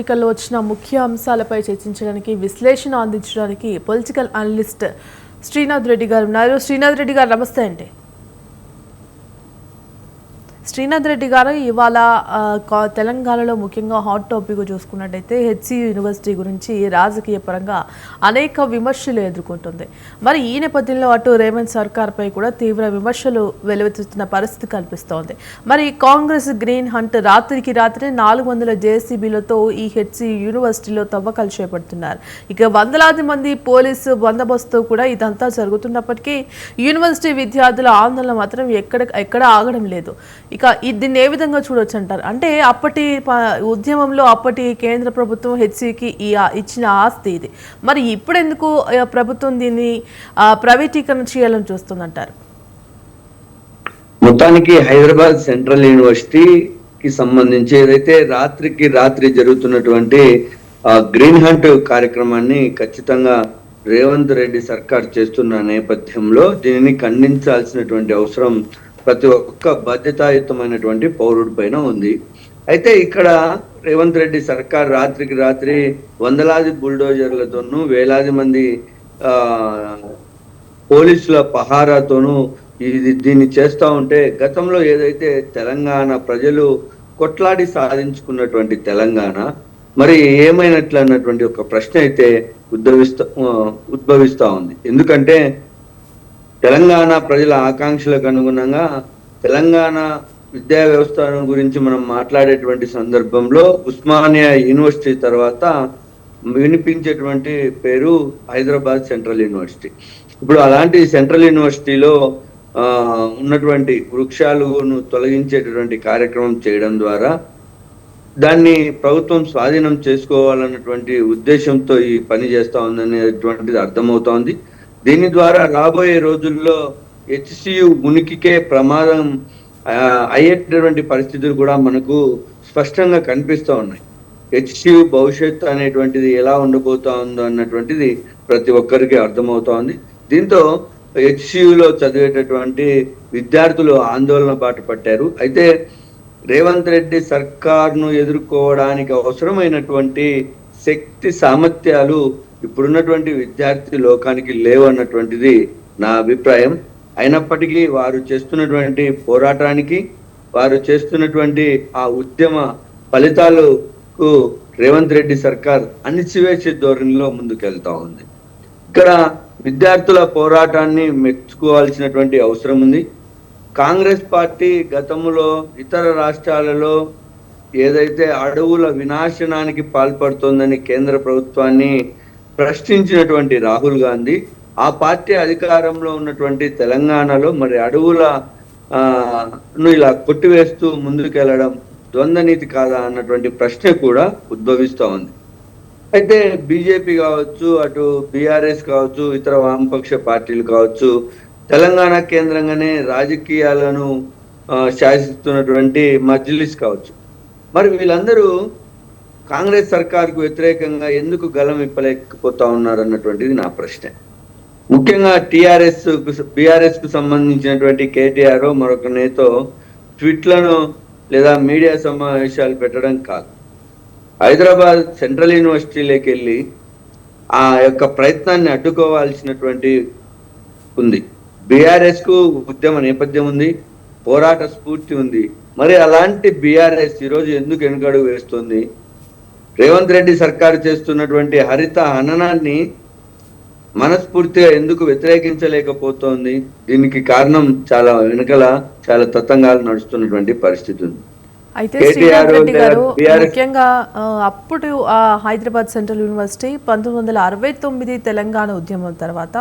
ఎన్నికల్లో వచ్చిన ముఖ్య అంశాలపై చర్చించడానికి విశ్లేషణ అందించడానికి పొలిటికల్ అనలిస్ట్ శ్రీనాథ్ రెడ్డి గారు ఉన్నారు. శ్రీనాథ్ రెడ్డి గారు నమస్తే అండి. శ్రీనాథ్ రెడ్డి గారు ఇవాళ కా- తెలంగాణలో ముఖ్యంగా హాట్ టాపిక్ చూసుకున్నట్టయితే హెచ్సి యూనివర్సిటీ గురించి రాజకీయ పరంగా అనేక విమర్శలు ఎదుర్కొంటుంది. మరి ఈ నేపథ్యంలో అటు రేవంత్ సర్కార్పై కూడా తీవ్ర విమర్శలు వెలువెత్తుతున్న పరిస్థితి కనిపిస్తోంది. మరి కాంగ్రెస్ గ్రీన్ హంట్ రాత్రికి రాత్రి నాలుగు వందల జేసీబీలతో ఈ హెచ్సి యూనివర్సిటీలో తవ్వకాలు చేపడుతున్నారు. ఇక వందలాది మంది పోలీసు బందోబస్తు కూడా ఇదంతా జరుగుతున్నప్పటికీ యూనివర్సిటీ విద్యార్థుల ఆందోళన మాత్రం ఎక్కడ ఎక్కడ ఆగడం లేదు. ఇక దీన్ని ఏ విధంగా చూడొచ్చు అంటారు అంటే అప్పటి ఉద్యమంలో అప్పటి కేంద్ర ప్రభుత్వం హెచ్సికి ఈ ఇచ్చిన ఆస్తి ఇది. మరి ఇప్పుడు ఎందుకు ప్రభుత్వం దీన్ని ప్రైవేటీకరణ చేయాలని చూస్తుందంటారు? మొత్తానికి హైదరాబాద్ సెంట్రల్ యూనివర్సిటీకి సంబంధించి ఏదైతే రాత్రికి రాత్రి జరుగుతున్నటువంటి గ్రీన్ హంట్ కార్యక్రమాన్ని ఖచ్చితంగా రేవంత్ రెడ్డి సర్కార్ చేస్తున్న నేపథ్యంలో దీనిని ఖండించాల్సినటువంటి అవసరం ప్రతి ఒక్క బాధ్యతాయుతమైనటువంటి పౌరుడి పైన ఉంది. అయితే ఇక్కడ రేవంత్ రెడ్డి సర్కార్ రాత్రికి రాత్రి వందలాది బుల్డోజర్లతోనూ వేలాది మంది ఆ పోలీసుల పహారాతోనూ ఇది దీన్ని చేస్తూ ఉంటే గతంలో ఏదైతే తెలంగాణ ప్రజలు కొట్లాడి సాధించుకున్నటువంటి తెలంగాణ మరి ఏమైనట్లు అన్నటువంటి ఒక ప్రశ్న అయితే ఉద్భవిస్తా ఉద్భవిస్తూ ఉంది. ఎందుకంటే తెలంగాణ ప్రజల ఆకాంక్షలకు అనుగుణంగా తెలంగాణ విద్యా వ్యవస్థ గురించి మనం మాట్లాడేటువంటి సందర్భంలో ఉస్మానియా యూనివర్సిటీ తర్వాత వినిపించేటువంటి పేరు హైదరాబాద్ సెంట్రల్ యూనివర్సిటీ. ఇప్పుడు అలాంటి సెంట్రల్ యూనివర్సిటీలో ఉన్నటువంటి వృక్షాలను తొలగించేటటువంటి కార్యక్రమం చేయడం ద్వారా దాన్ని ప్రభుత్వం స్వాధీనం చేసుకోవాలన్నటువంటి ఉద్దేశంతో ఈ పని చేస్తా ఉందనేటువంటిది అర్థమవుతోంది. దీని ద్వారా రాబోయే రోజుల్లో హెచ్సియు ఉనికికే ప్రమాదం అయ్యేటటువంటి పరిస్థితులు కూడా మనకు స్పష్టంగా కనిపిస్తూ ఉన్నాయి. హెచ్సియు భవిష్యత్తు అనేటువంటిది ఎలా ఉండబోతా ఉందో అన్నటువంటిది ప్రతి ఒక్కరికి అర్థమవుతోంది. దీంతో హెచ్సియులో చదివేటటువంటి విద్యార్థులు ఆందోళన బాట పట్టారు. అయితే రేవంత్ రెడ్డి సర్కార్ను ఎదుర్కోవడానికి అవసరమైనటువంటి శక్తి సామర్థ్యాలు ఇప్పుడున్నటువంటి విద్యార్థి లోకానికి లేవన్నటువంటిది నా అభిప్రాయం. అయినప్పటికీ వారు చేస్తున్నటువంటి పోరాటానికి వారు చేస్తున్నటువంటి ఆ ఉద్యమ ఫలితాలకు రేవంత్ రెడ్డి సర్కార్ అణిచివేసే ధోరణిలో ముందుకెళ్తా ఉంది. ఇక్కడ విద్యార్థుల పోరాటాన్ని మెచ్చుకోవాల్సినటువంటి అవసరం ఉంది. కాంగ్రెస్ పార్టీ గతంలో ఇతర రాష్ట్రాలలో ఏదైతే అడవుల వినాశనానికి పాల్పడుతోందని కేంద్ర ప్రభుత్వాన్ని ప్రశ్నించినటువంటి రాహుల్ గాంధీ ఆ పార్టీ అధికారంలో ఉన్నటువంటి తెలంగాణలో మరి అడవుల ను ఇలా కొట్టివేస్తూ ముందుకెళ్ళడం ద్వంద్వ నీతి కాదా అన్నటువంటి ప్రశ్న కూడా ఉద్భవిస్తూ ఉంది. అయితే బీజేపీ కావచ్చు అటు బీఆర్ఎస్ కావచ్చు ఇతర వామపక్ష పార్టీలు కావచ్చు తెలంగాణ కేంద్రంగానే రాజకీయాలను శాసిస్తున్నటువంటి మజ్లిస్ కావచ్చు. మరి వీళ్ళందరూ కాంగ్రెస్ సర్కార్కు వ్యతిరేకంగా ఎందుకు గలం ఇప్పలేకపోతా ఉన్నారు అన్నటువంటిది నా ప్రశ్న. ముఖ్యంగా టిఆర్ఎస్ బీఆర్ఎస్కు సంబంధించినటువంటి కేటీఆర్ మరొక నేతో ట్వీట్లను లేదా మీడియా సమావేశాలు పెట్టడం కాదు. హైదరాబాద్ సెంట్రల్ యూనివర్సిటీలోకి వెళ్ళి ఆ యొక్క ప్రయత్నాన్ని అడ్డుకోవాల్సినటువంటి ఉంది. బీఆర్ఎస్కు ఉద్యమ నేపథ్యం ఉంది పోరాట స్ఫూర్తి ఉంది. మరి అలాంటి బీఆర్ఎస్ ఈరోజు ఎందుకు వెనుకడుగు వేస్తుంది? రేవంత్ రెడ్డి సర్కారు చేస్తున్నటువంటి హరిత హననాన్ని మనస్ఫూర్తిగా ఎందుకు వ్యతిరేకించలేకపోతోంది? దీనికి కారణం చాలా వెనుకల చాలా తతంగాలు నడుస్తున్నటువంటి పరిస్థితి ఉంది. అయితే శ్రీనాథ్ రెడ్డి గారు ముఖ్యంగా అప్పుడు ఆ, హైదరాబాద్ సెంట్రల్ యూనివర్సిటీ పంతొమ్మిది వందల అరవై తొమ్మిది తెలంగాణ ఉద్యమం తర్వాత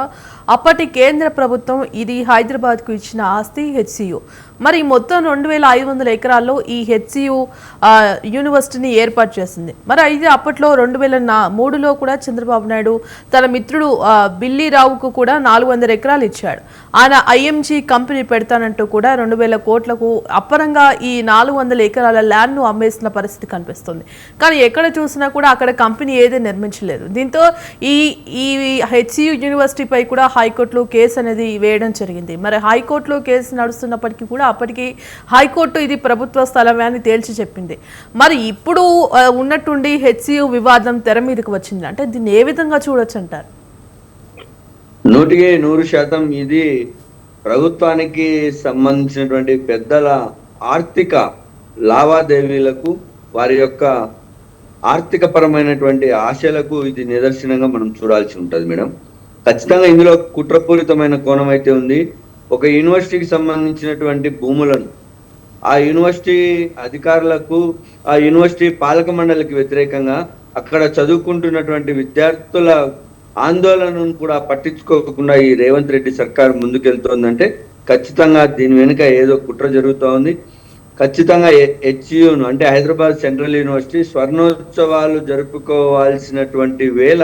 అప్పటి కేంద్ర ప్రభుత్వం ఇది హైదరాబాద్కు ఇచ్చిన ఆస్తి హెచ్సియు. మరి మొత్తం రెండు వేల ఐదు వందల ఎకరాల్లో ఈ హెచ్సియు యూనివర్సిటీని ఏర్పాటు చేసింది. మరి అయితే అప్పట్లో రెండు వేల నా మూడులో కూడా చంద్రబాబు నాయుడు తన మిత్రుడు బిల్లీరావుకు బిల్లీ రావుకు కూడా నాలుగు వందల ఎకరాలు ఇచ్చాడు. ఆయన ఐఎంజీ కంపెనీ పెడతానంటూ కూడా రెండు వేల కోట్లకు అప్పరంగా ఈ నాలుగు వందల ఎకరాల ల్యాండ్ను అమ్మేసిన పరిస్థితి కనిపిస్తుంది. కానీ ఎక్కడ చూసినా కూడా అక్కడ కంపెనీ ఏదీ నిర్మించలేదు. దీంతో ఈ ఈ హెచ్సియు యూనివర్సిటీపై కూడా హైకోర్టులో కేసు అనేది వేయడం జరిగింది. మరి హైకోర్టులో కేసు నడుస్తున్నప్పటికీ కూడా కూడా అప్పటికి హైకోర్టు ఇది ప్రభుత్వ స్థలమే అని తేల్చి చెప్పింది. మరి ఇప్పుడు ఉన్నట్టుండి హెచ్సియు వివాదం తెర మీదకి వచ్చింది. అంటే దీన్ని ఏ విధంగా చూడొచ్చు అంటారు నూటికి నూరు శాతం ఇది ప్రభుత్వానికి సంబంధించినటువంటి పెద్దల ఆర్థిక లావాదేవీలకు వారి యొక్క ఆర్థిక పరమైనటువంటి ఆశలకు ఇది నిదర్శనంగా మనం చూడాల్సి ఉంటుంది మేడం. ఖచ్చితంగా ఇందులో కుట్రపూరితమైన కోణం అయితే ఉంది. ఒక యూనివర్సిటీకి సంబంధించినటువంటి భూములను ఆ యూనివర్సిటీ అధికారులకు ఆ యూనివర్సిటీ పాలక మండలికి వ్యతిరేకంగా అక్కడ చదువుకుంటున్నటువంటి విద్యార్థుల ఆందోళనను కూడా పట్టించుకోకుండా ఈ రేవంత్ రెడ్డి సర్కార్ ముందుకెళ్తోందంటే ఖచ్చితంగా దీని వెనుక ఏదో కుట్ర జరుగుతోంది ఖచ్చితంగా హెచ్యును అంటే హైదరాబాద్ సెంట్రల్ యూనివర్సిటీ స్వర్ణోత్సవాలు జరుపుకోవాల్సినటువంటి వేళ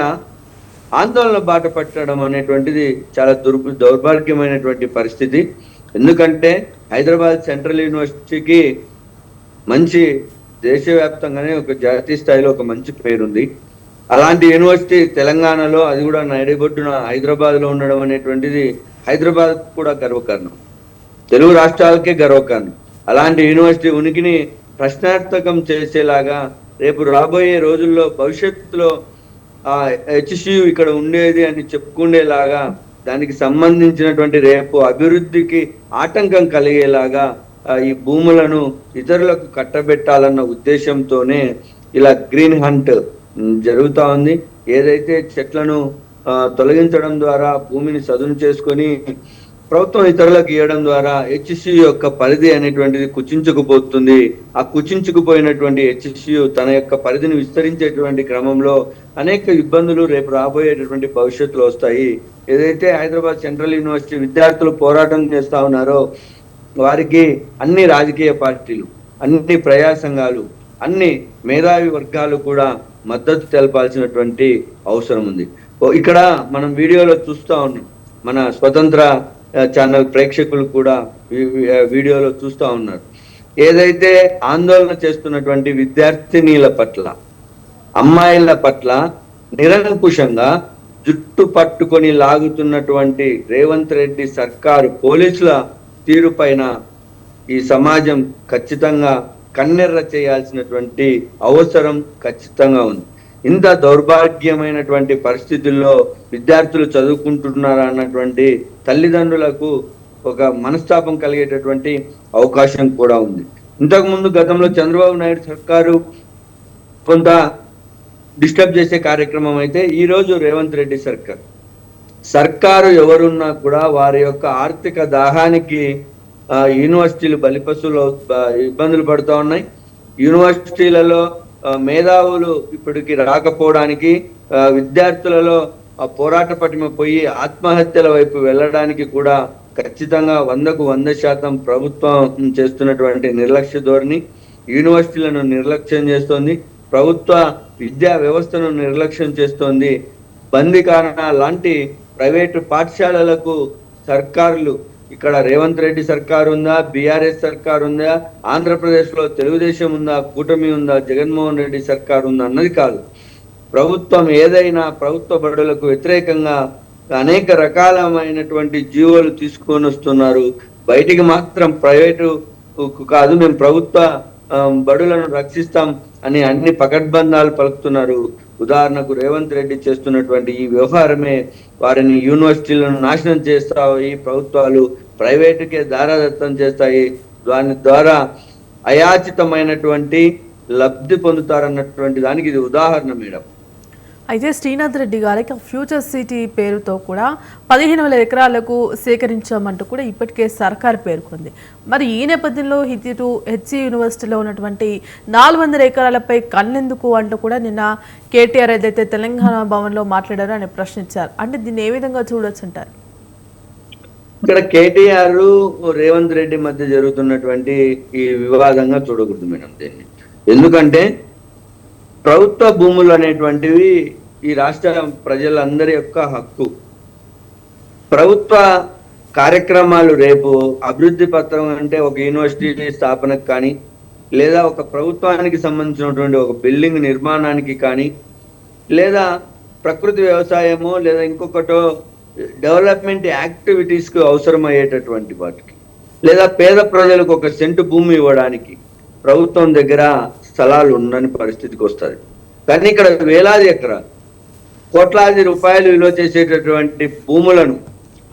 ఆందోళన బాట పట్టడం అనేటువంటిది చాలా దుర్ దౌర్భాగ్యమైనటువంటి పరిస్థితి. ఎందుకంటే హైదరాబాద్ సెంట్రల్ యూనివర్సిటీకి మంచి దేశవ్యాప్తంగానే ఒక జాతీయ స్థాయిలో ఒక మంచి పేరుంది. అలాంటి యూనివర్సిటీ తెలంగాణలో అది కూడా నడిబొడ్డున హైదరాబాద్లో ఉండడం అనేటువంటిది హైదరాబాద్ కూడా గర్వకారణం. తెలుగు రాష్ట్రాలకే గర్వకారణం. అలాంటి యూనివర్సిటీ ఉనికిని ప్రశ్నార్థకం చేసేలాగా రేపు రాబోయే రోజుల్లో భవిష్యత్తులో ఆ హెచ్సియు ఇక్కడ ఉండేది అని చెప్పుకునేలాగా దానికి సంబంధించినటువంటి రేపు అభివృద్ధికి ఆటంకం కలిగేలాగా ఈ భూములను ఇతరులకు కట్టబెట్టాలన్న ఉద్దేశంతోనే ఇలా గ్రీన్ హంట్ జరుగుతూ ఉంది. ఏదైతే చెట్లను తొలగించడం ద్వారా భూమిని సదును చేసుకొని ప్రభుత్వం ఇతరులకు ఇవ్వడం ద్వారా హెచ్సి యొక్క పరిధి అనేటువంటిది కుచించుకుపోతుంది. ఆ కుచించుకుపోయినటువంటి హెచ్సి తన యొక్క పరిధిని విస్తరించేటువంటి క్రమంలో అనేక ఇబ్బందులు రేపు రాబోయేటటువంటి భవిష్యత్తులో వస్తాయి. ఏదైతే హైదరాబాద్ సెంట్రల్ యూనివర్సిటీ విద్యార్థులు పోరాటం చేస్తా ఉన్నారో వారికి అన్ని రాజకీయ పార్టీలు అన్ని ప్రజా సంఘాలు అన్ని మేధావి వర్గాలు కూడా మద్దతు తెలపాల్సినటువంటి అవసరం ఉంది. ఇక్కడ మనం వీడియోలో చూస్తా ఉన్నాం. మన స్వతంత్ర ఛానల్ ప్రేక్షకులు కూడా వీడియోలో చూస్తూ ఉన్నారు. ఏదైతే ఆందోళన చేస్తున్నటువంటి విద్యార్థినీల పట్ల అమ్మాయిల పట్ల నిరంకుశంగా జుట్టు పట్టుకొని లాగుతున్నటువంటి రేవంత్ రెడ్డి సర్కారు పోలీసుల తీరుపైన ఈ సమాజం ఖచ్చితంగా కన్నెర్ర చేయాల్సినటువంటి అవసరం ఖచ్చితంగా ఉంది. ఇంత దౌర్భాగ్యమైనటువంటి పరిస్థితుల్లో విద్యార్థులు చదువుకుంటున్నారా అన్నటువంటి తల్లిదండ్రులకు ఒక మనస్తాపం కలిగేటటువంటి అవకాశం కూడా ఉంది. ఇంతకుముందు గతంలో చంద్రబాబు నాయుడు సర్కారు కొంత డిస్టర్బ్ చేసే కార్యక్రమం అయితే ఈరోజు రేవంత్ రెడ్డి సర్కార్. సర్కారు ఎవరున్నా కూడా వారి యొక్క ఆర్థిక దాహానికి యూనివర్సిటీలు బలిపశువులు ఇబ్బందులు పడుతూ ఉన్నాయి. యూనివర్సిటీలలో మేధావులు ఇప్పటికి రాకపోవడానికి విద్యార్థులలో ఆ పోరాట పటిమ పోయి ఆత్మహత్యల వైపు వెళ్ళడానికి కూడా ఖచ్చితంగా వందకు వంద శాతం ప్రభుత్వం చేస్తున్నటువంటి నిర్లక్ష్య ధోరణి యూనివర్సిటీలను నిర్లక్ష్యం చేస్తోంది. ప్రభుత్వ విద్యా వ్యవస్థను నిర్లక్ష్యం చేస్తోంది. బందికారణ లాంటి ప్రైవేటు పాఠశాలలకు సర్కారులు ఇక్కడ రేవంత్ రెడ్డి సర్కార్ ఉందా బీఆర్ఎస్ సర్కార్ ఉందా ఆంధ్రప్రదేశ్లో తెలుగుదేశం ఉందా కూటమి ఉందా జగన్మోహన్ రెడ్డి సర్కార్ ఉందా అన్నది కాదు. ప్రభుత్వం ఏదైనా ప్రభుత్వ బడులకు వ్యతిరేకంగా అనేక రకాలమైనటువంటి జీవోలు తీసుకొని వస్తున్నారు. బయటికి మాత్రం ప్రైవేటు కాదు మేము ప్రభుత్వ బడులను రక్షిస్తాం అని అన్ని పకడ్బంధాలు పలుకుతున్నారు. ఉదాహరణకు రేవంత్ రెడ్డి చేస్తున్నటువంటి ఈ వ్యవహారమే వారిని యూనివర్సిటీలను నాశనం చేస్తాయి ప్రభుత్వాలు ప్రైవేటుకే దారాదత్తం చేస్తాయి. దాని ద్వారా అయాచితమైనటువంటి లబ్ధి పొందుతారన్నటువంటి దానికి ఇది ఉదాహరణ మేడం. అయితే శ్రీనాథ్ రెడ్డి గారికి ఫ్యూచర్ సిటీ పేరుతో కూడా పదిహేను వేల ఎకరాలకు సేకరించామంటూ కూడా ఇప్పటికే సర్కార్ పేర్కొంది. మరి ఈ నేపథ్యంలో హితిటు హెచ్సి యూనివర్సిటీలో ఉన్నటువంటి నాలుగు వందల ఎకరాలపై కన్నెందుకు అంటూ కూడా నిన్న కేటీఆర్ ఏదైతే తెలంగాణ భవన్లో మాట్లాడారో ఆయన ప్రశ్నించారు. అంటే దీన్ని ఏ విధంగా చూడొచ్చు అంటారు? ఇక్కడ కేటీఆర్ రేవంత్ రెడ్డి మధ్య జరుగుతున్నటువంటి ఈ వివాదంగా చూడకూడదు మేడం దీన్ని. ఎందుకంటే ప్రభుత్వ భూములు అనేటువంటివి ఈ రాష్ట్ర ప్రజలందరి యొక్క హక్కు. ప్రభుత్వ కార్యక్రమాలు రేపు అభివృద్ధి పత్రం అంటే ఒక యూనివర్సిటీ స్థాపనకు కానీ లేదా ఒక ప్రభుత్వానికి సంబంధించినటువంటి ఒక బిల్డింగ్ నిర్మాణానికి కానీ లేదా ప్రకృతి వ్యవసాయము లేదా ఇంకొకటో డెవలప్మెంట్ యాక్టివిటీస్కి అవసరమయ్యేటటువంటి వాటికి లేదా పేద ప్రజలకు ఒక సెంటు భూమి ఇవ్వడానికి ప్రభుత్వం దగ్గర స్థలాలు ఉండని పరిస్థితికి వస్తుంది కానీ ఇక్కడ వేలాది ఎకరాలు కోట్లాది రూపాయలు విలువ చేసేటటువంటి భూములను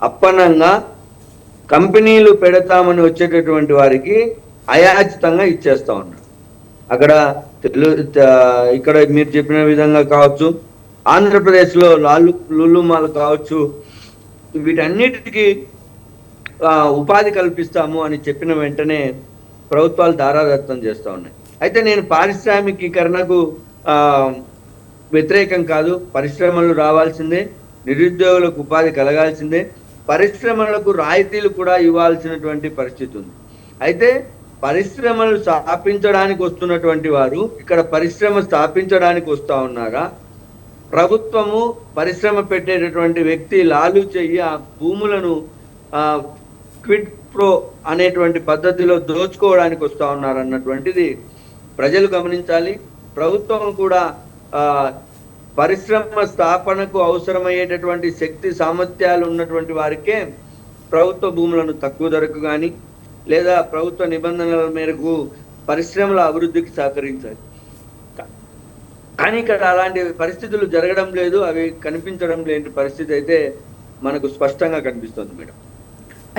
అప్పనంగా కంపెనీలు పెడతామని వచ్చేటటువంటి వారికి అయాచితంగా ఇచ్చేస్తా ఉన్నారు. అక్కడ తెలు ఇక్కడ మీరు చెప్పిన విధంగా కావచ్చు ఆంధ్రప్రదేశ్లో లాలు లుల్లుమాలు కావచ్చు వీటన్నిటికీ ఉపాధి కల్పిస్తాము అని చెప్పిన వెంటనే ప్రభుత్వాలు ధారాదత్తం చేస్తూ ఉన్నాయి. అయితే నేను పారిశ్రామికీకరణకు వ్యతిరేకం కాదు పరిశ్రమలు రావాల్సిందే నిరుద్యోగులకు ఉపాధి కలగాల్సిందే పరిశ్రమలకు రాయితీలు కూడా ఇవ్వాల్సినటువంటి పరిస్థితి ఉంది. అయితే పరిశ్రమలు స్థాపించడానికి వస్తున్నటువంటి వారు ఇక్కడ పరిశ్రమ స్థాపించడానికి వస్తూ ఉన్నారా? ప్రభుత్వము పరిశ్రమ పెట్టేటటువంటి వ్యక్తి లాలు చెయ్యి ఆ భూములను క్విడ్ ప్రో అనేటువంటి పద్ధతిలో దోచుకోవడానికి వస్తూ ఉన్నారన్నటువంటిది ప్రజలు గమనించాలి. ప్రభుత్వం కూడా పరిశ్రమ స్థాపనకు అవసరమయ్యేటటువంటి శక్తి సామర్థ్యాలు ఉన్నటువంటి వారికే ప్రభుత్వ భూములను తక్కువ ధరకు కానీ లేదా ప్రభుత్వ నిబంధనల మేరకు పరిశ్రమల అభివృద్ధికి సహకరించాలి. కానీ ఇక్కడ అలాంటి పరిస్థితులు జరగడం లేదు అవి కనిపించడం లేని పరిస్థితి అయితే మనకు స్పష్టంగా కనిపిస్తుంది మేడం.